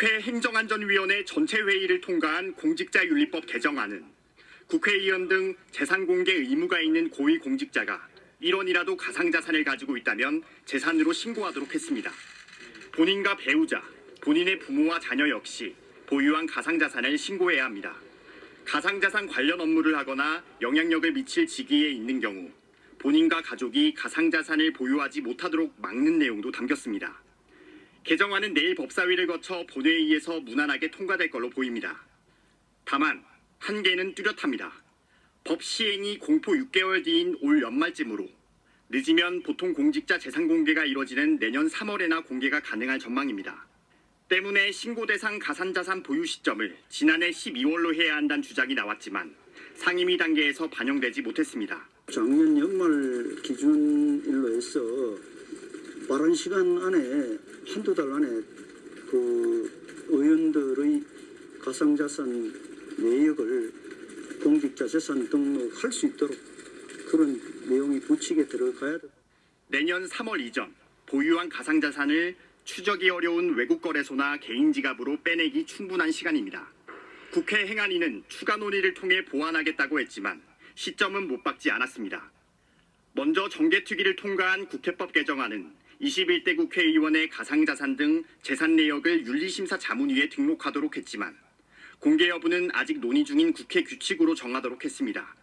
국회 행정안전위원회 전체 회의를 통과한 공직자윤리법 개정안은 국회의원 등 재산 공개 의무가 있는 고위 공직자가 1원이라도 가상자산을 가지고 있다면 재산으로 신고하도록 했습니다. 본인과 배우자, 본인의 부모와 자녀 역시 보유한 가상자산을 신고해야 합니다. 가상자산 관련 업무를 하거나 영향력을 미칠 직위에 있는 경우 본인과 가족이 가상자산을 보유하지 못하도록 막는 내용도 담겼습니다. 개정안은 내일 법사위를 거쳐 본회의에서 무난하게 통과될 걸로 보입니다. 다만 한계는 뚜렷합니다. 법 시행이 공포 6개월 뒤인 올 연말쯤으로 늦으면 보통 공직자 재산 공개가 이뤄지는 내년 3월에나 공개가 가능할 전망입니다. 때문에 신고 대상 가산자산 보유 시점을 지난해 12월로 해야 한다는 주장이 나왔지만 상임위 단계에서 반영되지 못했습니다. 작년 연말 기준일로 해서 빠른 시간 안에 한두 달 안에 그 의원들의 가상자산 내역을 공직자 재산 등록할 수 있도록 그런 내용이 부칙에 들어가야 돼. 내년 3월 이전 보유한 가상자산을 추적이 어려운 외국 거래소나 개인 지갑으로 빼내기 충분한 시간입니다. 국회 행안위는 추가 논의를 통해 보완하겠다고 했지만 시점은 못 박지 않았습니다. 먼저 정개특위를 통과한 국회법 개정안은 21대 국회의원의 가상자산 등 재산 내역을 윤리심사 자문위에 등록하도록 했지만 공개 여부는 아직 논의 중인 국회 규칙으로 정하도록 했습니다.